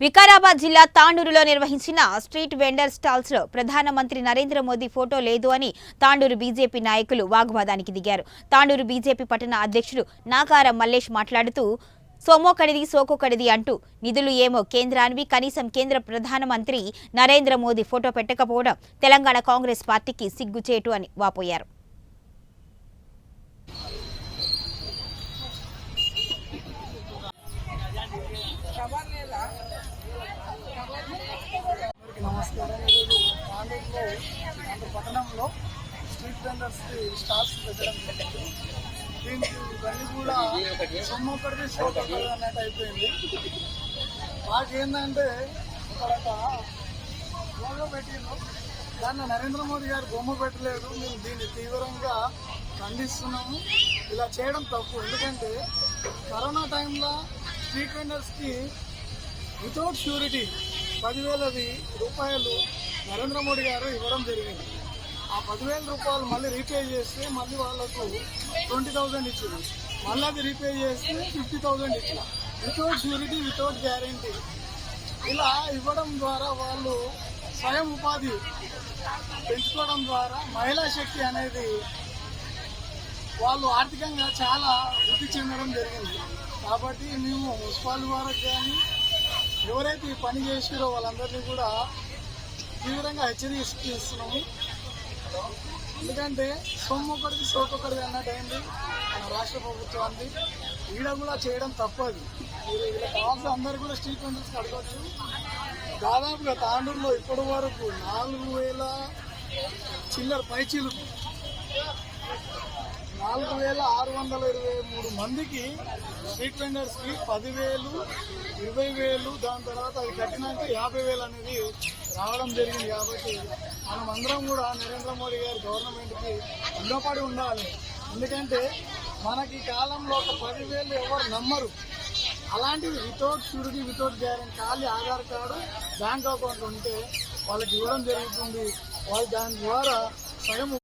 వికారాబాద్ జిల్లా తాండూరులో నిర్వహించిన street vendor స్టాల్స్లో ప్రధానమంత్రి నరేంద్ర మోదీ ఫోటో లేదు అని తాండూరు బీజేపీ నాయకులు వాగ్వాదానికి దిగారు. తాండూరు బీజేపీ పట్టణ అధ్యక్షుడు నాకారం మల్లేష్ మాట్లాడుతూ సోమోకడిది సోకొకడిది అంటూ నిధులు ఏమో కేంద్రానివి. కనీసం కేంద్ర ప్రధానమంత్రి నరేంద్ర మోదీ ఫోటో పెట్టకపోవడం తెలంగాణ కాంగ్రెస్ పార్టీకి సిగ్గుచేటు అని వాపోయారు. తాండూరు స్ట్రీట్ వెండర్స్కి స్టాల్స్ పెట్టడం జరిగింది. దీనికి ఇవన్నీ కూడా సొమ్మొక్కడిది సోకొక్కడిది అన్నట్టు అయిపోయింది. మాకేందంటే తర్వాత ఒక లోగో పెట్టిండ్రు. దాన్ని నరేంద్ర మోదీ గారు బొమ్మ పెట్టలేదు. మేము దీన్ని తీవ్రంగా ఖండిస్తున్నాము. ఇలా చేయడం తప్పు. ఎందుకంటే కరోనా టైంలో స్ట్రీట్ వెండర్స్కి వితౌట్ షూరిటీ పదివేలది రూపాయలు నరేంద్ర మోడీ గారు ఇవ్వడం జరిగింది. ఆ పదివేల రూపాయలు మళ్ళీ రీపే చేస్తే మళ్ళీ వాళ్ళకు ట్వంటీ థౌజండ్ ఇచ్చింది మళ్ళీ అది రీపే చేస్తే ఫిఫ్టీ థౌజండ్ ఇచ్చిన. వితౌట్ షూరిటీ వితౌట్ గ్యారంటీ ఇలా ఇవ్వడం ద్వారా వాళ్ళు స్వయం ఉపాధి పెంచుకోవడం ద్వారా మహిళా శక్తి అనేది వాళ్ళు ఆర్థికంగా చాలా వృద్ధి చెందడం జరిగింది. కాబట్టి మేము మున్సిపాలిటీ వారికి కానీ ఎవరైతే ఈ పని చేసిరో వాళ్ళందరినీ కూడా తీవ్రంగా హెచ్చరిస్తున్నాము. ఎందుకంటే సొమ్మొకటిది సోకొకటిది అన్నట్టు అయింది మన రాష్ట్ర ప్రభుత్వాన్ని ఈడ కూడా చేయడం తప్పదు. వీళ్ళకి కావాల్సిన అందరు కూడా స్ట్రీట్ వెండర్స్ అడగచ్చు. దాదాపుగా తాండూరులో ఇప్పటి వరకు నాలుగు వేల చిల్లర పైచీలకు నాలుగు వేల ఆరు వందల ఇరవై మూడు మందికి స్ట్రీట్ వెండర్స్కి పదివేలు ఇరవై వేలు దాని తర్వాత అది కట్టినాక యాభై వేలు అనేది రావడం జరిగింది కాబట్టి మనం అందరం కూడా నరేంద్ర మోడీ గారి గవర్నమెంట్కి ఉండపడి ఉండాలి. ఎందుకంటే మనకి కాలంలో ఒక పదివేలు ఎవరు నమ్మరు. అలాంటివి వితౌట్ షూరిటీ వితౌట్ గ్యారెంటీ ఖాళీ ఆధార్ కార్డు బ్యాంక్ అకౌంట్ ఉంటే వాళ్ళకి ఇవ్వడం జరుగుతుంది. వాళ్ళు దాని ద్వారా స్వయం